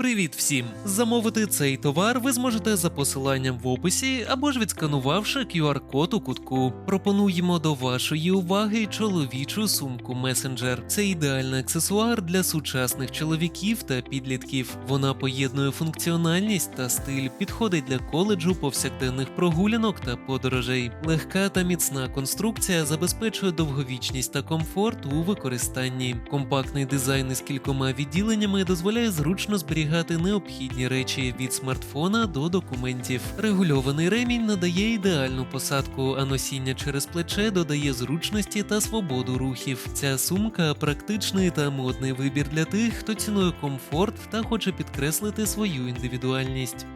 Привіт всім! Замовити цей товар ви зможете за посиланням в описі або ж відсканувавши QR-код у кутку. Пропонуємо до вашої уваги чоловічу сумку Messenger. Це ідеальний аксесуар для сучасних чоловіків та підлітків. Вона поєднує функціональність та стиль, підходить для коледжу, повсякденних прогулянок та подорожей. Легка та міцна конструкція забезпечує довговічність та комфорт у використанні. Компактний дизайн із кількома відділеннями дозволяє зручно зберігати необхідні речі від смартфона до документів. Регульований ремінь надає ідеальну посадку, а носіння через плече додає зручності та свободу рухів. Ця сумка практичний та модний вибір для тих, хто цінує комфорт та хоче підкреслити свою індивідуальність.